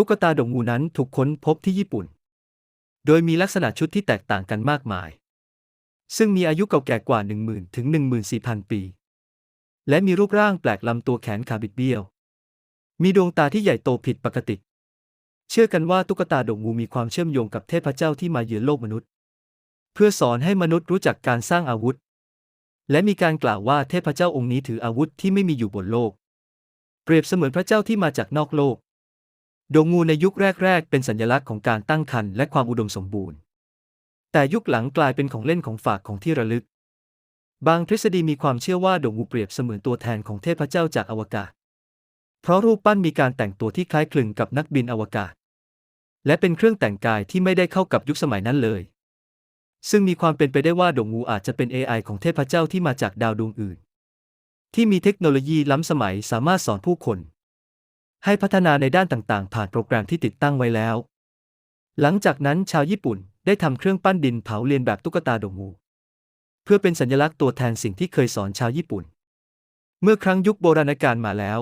ตุ๊กตาดงงูนั้นถูกค้นพบที่ญี่ปุ่น โดยมีลักษณะชุดที่แตกต่างกันมากมาย ซึ่งมีอายุเก่าแก่กว่า 10,000 ถึง 14,000 ปี และมีรูปร่างแปลกลำตัวแขนขาบิดเบี้ยว มีดวงตาที่ใหญ่โตผิดปกติ เชื่อกันว่าตุ๊กตาดงงูมีความเชื่อมโยงกับเทพเจ้าที่มาเยือนโลกมนุษย์ เพื่อสอนให้มนุษย์รู้จักการสร้างอาวุธ และมีการกล่าวว่าเทพเจ้าองค์นี้ถืออาวุธที่ไม่มีอยู่บนโลก เปรียบเสมือนพระเจ้าที่มาจากนอกโลก ดวงงูในยุคแรก ๆ เป็นสัญลักษณ์ของการตั้งครรภ์และความอุดมสมบูรณ์ แต่ยุคหลังกลายเป็นของเล่นของฝากของที่ระลึก บางทฤษฎีมีความเชื่อว่าดวงงูเปรียบเสมือนตัวแทนของเทพเจ้าจากอวกาศ เพราะรูปปั้นมีการแต่งตัวที่คล้ายคลึงกับนักบินอวกาศ และเป็นเครื่องแต่งกายที่ไม่ได้เข้ากับยุคสมัยนั้นเลย ซึ่งมีความเป็นไปได้ว่าดวงงูอาจจะเป็น AI ของเทพเจ้าที่มาจากดาวดวงอื่น ที่มีเทคโนโลยีล้ำสมัยสามารถสอนผู้คน ให้พัฒนาในด้านต่างๆ ผ่านโปรแกรมที่ติดตั้งไว้แล้ว หลังจากนั้นชาวญี่ปุ่นได้ทำเครื่องปั้นดินเผาเลียนแบบตุ๊กตาดงู เพื่อเป็นสัญลักษณ์ตัวแทนสิ่งที่เคยสอนชาวญี่ปุ่น เมื่อครั้งยุคโบราณกาลมาแล้ว